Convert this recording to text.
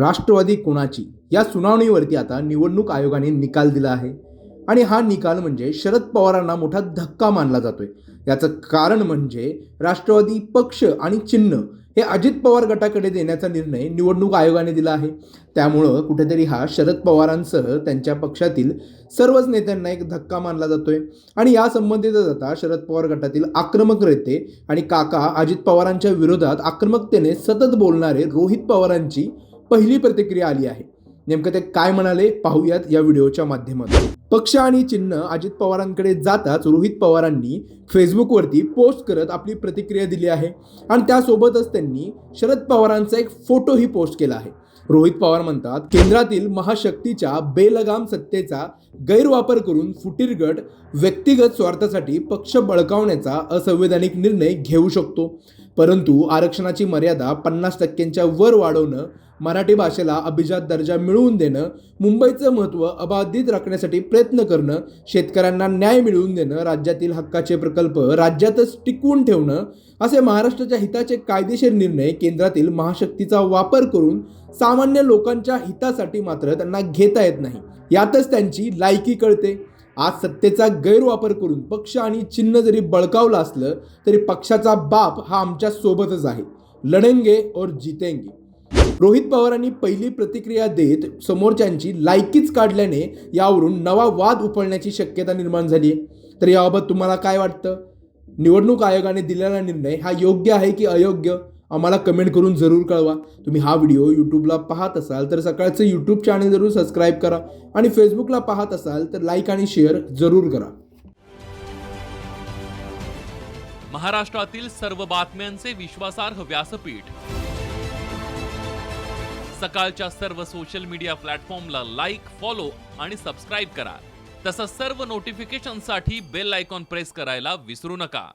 राष्ट्रवादी कोणाची? या सुनावणीवरती आता निवडणूक आयोगाने निकाल दिला आहे. आणि हा निकाल म्हणजे शरद पवारांना मोठा धक्का मानला जातोय. याचं कारण म्हणजे राष्ट्रवादी पक्ष आणि चिन्ह हे अजित पवार गटाकडे देण्याचा निर्णय निवडणूक आयोगाने दिला आहे. त्यामुळं कुठेतरी हा शरद पवारांसह त्यांच्या पक्षातील सर्वच नेत्यांना एक धक्का मानला जातोय. आणि या संबंधितच आता शरद पवार गटातील आक्रमक नेते आणि काका अजित पवारांच्या विरोधात आक्रमकतेने सतत बोलणारे रोहित पवारांची पहिली प्रतिक्रिया आली आहे. नेमकं ते काय म्हणाले पाहूयात या व्हिडिओच्या माध्यमातून. पक्ष आणि चिन्ह अजित पवारांकडे जाताच रोहित पवारांनी फेसबुकवरती पोस्ट करत आपली प्रतिक्रिया दिली आहे. आणि त्यासोबतच त्यांनी शरद पवारांचा एक फोटोही पोस्ट केला आहे. रोहित पवार म्हणतात केंद्रातील महाशक्तीच्या बेलगाम सत्तेचा गैरवापर करून फुटीरगड व्यक्तिगत स्वार्थासाठी पक्ष बळकावण्याचा असंवैधानिक निर्णय घेऊ शकतो. परंतु आरक्षणाची मर्यादा पन्नास टक्क्यांच्या वर वाढवणं मराठी भाषेला अभिजात दर्जा मिळवून देणं मुंबईचं महत्त्व अबाधित राखण्यासाठी प्रयत्न करणं शेतकऱ्यांना न्याय मिळवून देणं राज्यातील हक्काचे प्रकल्प राज्यातच टिकवून ठेवणं असे महाराष्ट्राच्या हिताचे कायदेशीर निर्णय केंद्रातील महाशक्तीचा वापर करून सामान्य लोकांच्या हितासाठी मात्र त्यांना घेता येत नाही. यातच त्यांची लायकी कळते. आज सत्तेचा गैरवापर करून पक्ष आणि चिन्ह जरी बळकावलं असलं तरी पक्षाचा बाप हा आमच्या सोबतच आहे. लढेंगे और जितेंगे. रोहित पवारांनी पहिली प्रतिक्रिया देत समोरच्यांची लायकीच काढल्याने यावरून नवा वाद उपळण्याची शक्यता निर्माण झाली आहे तर याबाबत तुम्हाला काय वाटतं? निवडणूक आयोगाने दिलेला निर्णय हा योग्य आहे की अयोग्य? आम्हाला कमेंट करून जरूर कळवा. तुम्ही हा व्हिडिओ यूट्यूबला पाहत असाल तर सकाळचं यूट्यूब चॅनल जरूर सबस्क्राईब करा आणि फेसबुकला पाहत असाल तर लाईक आणि शेअर जरूर करा. महाराष्ट्रातील सर्व बातम्यांचे विश्वासार्ह व्यासपीठ. सकाळच्या सर्व सोशल मीडिया प्लॅटफॉर्मला लाईक फॉलो आणि सबस्क्राईब करा. तसंच सर्व नोटिफिकेशनसाठी बेल आयकॉन प्रेस करायला विसरू नका.